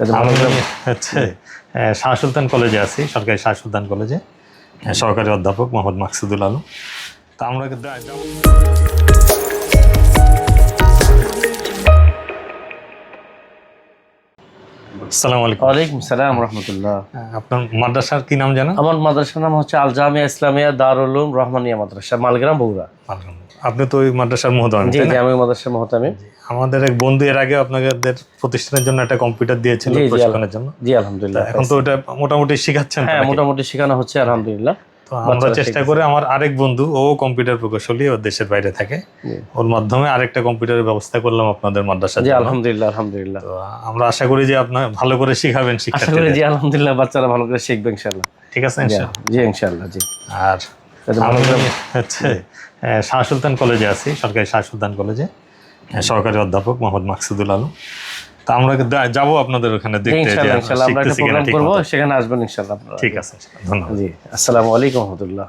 আমি হচ্ছে আহ, শাহ সুলতান কলেজে আছি সরকারি শাহ সুলতান কলেজে। সরকারি সহকারী অধ্যাপক মোহাম্মদ মাকসুদুল আলম। তা আমরা আসসালামু আলাইকুম। ওয়ালাইকুম সালাম রহমতুল্লাহ। আপনার মাদ্রাসার কি নাম আমার মাদ্রাসার নাম হচ্ছে আল জামিয়া ইসলামিয়া দারুল উলুম রহমানিয়া মাদ্রাসা মালগ্রাম বগুড়া। আপনি তো ওই মাদ্রাসার মহোদয়। জি জি আমি মাদ্রাসা মহতামি আমাদের এক বন্ধু এর আগে আপনাদের প্রতিষ্ঠানের জন্য একটা কম্পিউটার দিয়েছিল জি, জি, প্রশিক্ষণের জন্য। জি আলহামদুলিল্লাহ এখন তো ওটা মোটামুটি শিখাচ্ছেন হ্যাঁ মোটামুটি শেখানো হচ্ছে আলহামদুলিল্লাহ। আমরা চেষ্টা করে আমার আরেক বন্ধু ও কম্পিউটার প্রকৌশলী ও দেশের বাইরে থাকে। ওর মাধ্যমে আরেকটা কম্পিউটারের ব্যবস্থা করলাম আপনাদের মাদ্রাসা জি আলহামদুলিল্লাহ আলহামদুলিল্লাহ। আমরা আশা করি যে আপনার ভালো করে শিখাবেন আশা করি জি আলহামদুলিল্লাহ বাচ্চারা ভালো করে শিখবে ইনশাল্লাহ ঠিক আছে জি, ইনশাআল্লাহ? জি আর হচ্ছে শাহ সুলতান কলেজে আছি সরকারি শাহ সুলতান কলেজে আহ, সহকারী অধ্যাপক মোহাম্মদ মাকসুদুল আলম। তা আমরা যাব আপনাদের ওখানে দেখতে যে ইনশাল্লাহ আমরা একটা প্রোগ্রাম করব সেখানে আসবেন ইনশাল্লাহ ঠিক আছে ধন্যবাদ। জি আসসালামু আলাইকুম রহমতুল্লাহ।